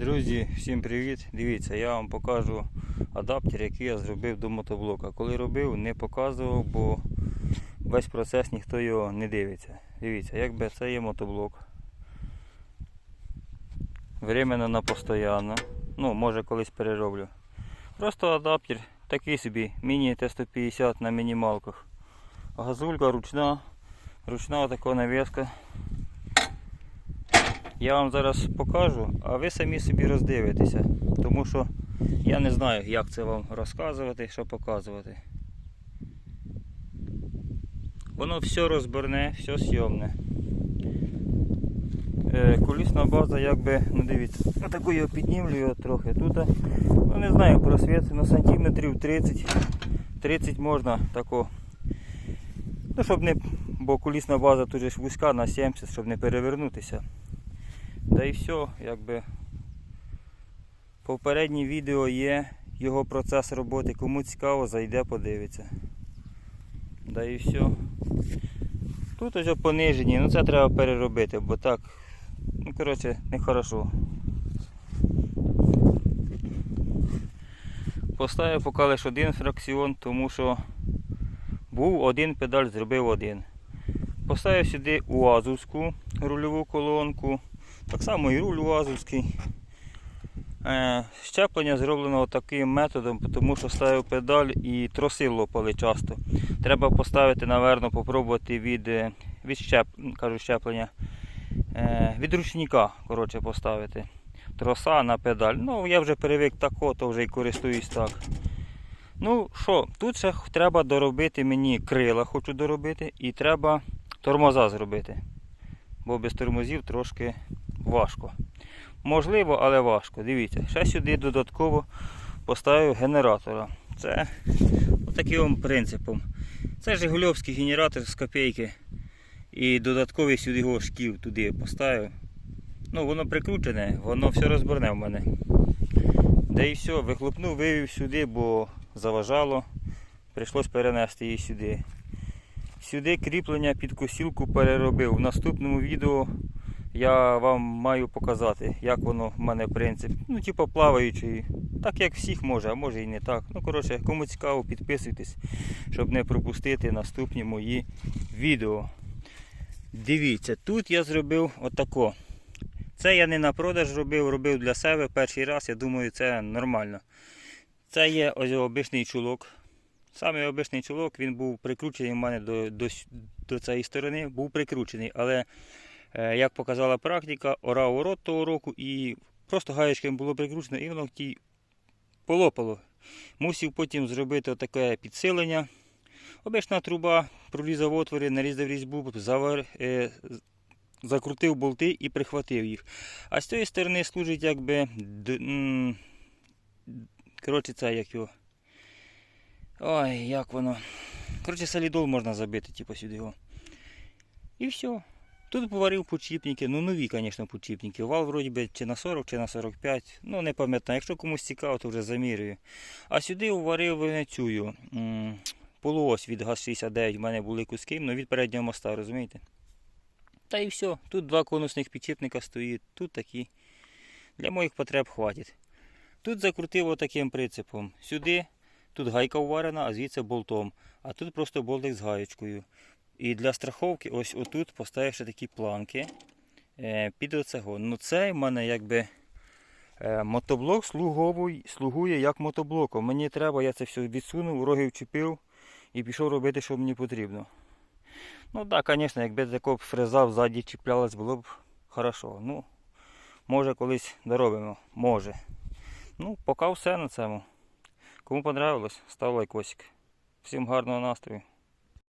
Друзі, всім привіт! Дивіться, я вам покажу адаптер, який я зробив до мотоблока. Коли робив, не показував, бо весь процес ніхто його не дивиться. Дивіться, якби це є мотоблок. Временно на постоянно. Ну, може колись перероблю. Просто адаптер, такий собі, міні Т150 на мінімалках. Газулька ручна, ручна така навіска. Я вам зараз покажу, а ви самі собі роздивитеся. Тому що я не знаю, як це вам розказувати, що показувати. Воно все розборне, все сйомне. Е, Колісна база, якби, ну дивіться, я піднімлю його трохи. Тут, ну не знаю, просвіт на сантиметрів 30. 30 можна тако. Ну, щоб не, бо колісна база тут же вузька на 70, щоб не перевернутися. Да і все, якби. Попереднє відео є, його процес роботи. Кому цікаво, зайде, подивиться. Да і все. Тут ось понижені, ну це треба переробити, бо так, ну коротше, нехорошо. Поставив поки лише один фракціон, тому що був один педаль, зробив один. Поставив сюди УАЗовську рульову колонку. Так само і руль УАЗовський. Е, щеплення зроблено таким методом, тому що ставив педаль і троси лопали часто. Треба поставити, напевно, попробувати від, е, від щеп, кажу, щеплення, е, від ручника коротше, поставити. Троса на педаль. Ну, я вже перевик тако, то вже і користуюсь так. Ну що, тут ще треба доробити мені крила, хочу доробити, і треба тормоза зробити. Бо без тормозів трошки важко. Можливо, але важко. Дивіться, ще сюди додатково поставив генератора. Це таким принципом. Це Жигульовський генератор з копійки. І додатковий сюди його шків туди поставив. Ну, воно прикручене, воно все розборне в мене. Да і все, вихлопнув, вивів сюди, бо заважало. Прийшлось перенести її сюди. Сюди кріплення під косілку переробив. В наступному відео я вам маю показати, як воно в мене принцип. Ну, типу плаваючий. Так як всіх може, а може і не так. Ну, коротше, кому цікаво, підписуйтесь, щоб не пропустити наступні мої відео. Дивіться, тут я зробив отако. Це я не на продаж робив, робив для себе перший раз, я думаю, це нормально. Це є ось обичний чулок. Саме обичний чулок, він був прикручений в мене до, до, до цієї сторони, був прикручений, але як показала практика, орав урод того року і просто гаєчками було прикручено і воно ті полопало. Мусив потім зробити таке підсилення. Обична труба, пролізав отвори, нарізав різьбу, завар, е, закрутив болти і прихватив їх. А з цієї сторони служить якби. д- Коротше, це як його. Ой, як воно. Коротше, солідол можна забити, типу сюди його. І все. Тут поварив почіпники, ну нові, звісно, почіпники. Вал вроді би чи на 40, чи на 45. Ну не пам'ятаю. Якщо комусь цікаво, то вже замірюю. А сюди уварив цю полуось від ГАЗ-69. У мене були куски, ну від переднього моста, розумієте? Та і все. Тут два конусних підчіпника стоїть, тут такі. Для моїх потреб хватить. Тут закрутив отаким принципом. Сюди, тут гайка уварена, а звідси болтом. А тут просто болтик з гаєчкою. І для страховки ось отут поставив ще такі планки е, під оцего. Ну це в мене якби е, мотоблок слуговуй, слугує як мотоблоком. Мені треба, я це все відсунув, роги вчепив і пішов робити, що мені потрібно. Ну так, звісно, якби такого фреза ззаді чіплялась, було б хорошо. Ну, може колись доробимо. Може. Ну, поки все на цьому. Кому понравилось, став лайкосик. Всім гарного настрою.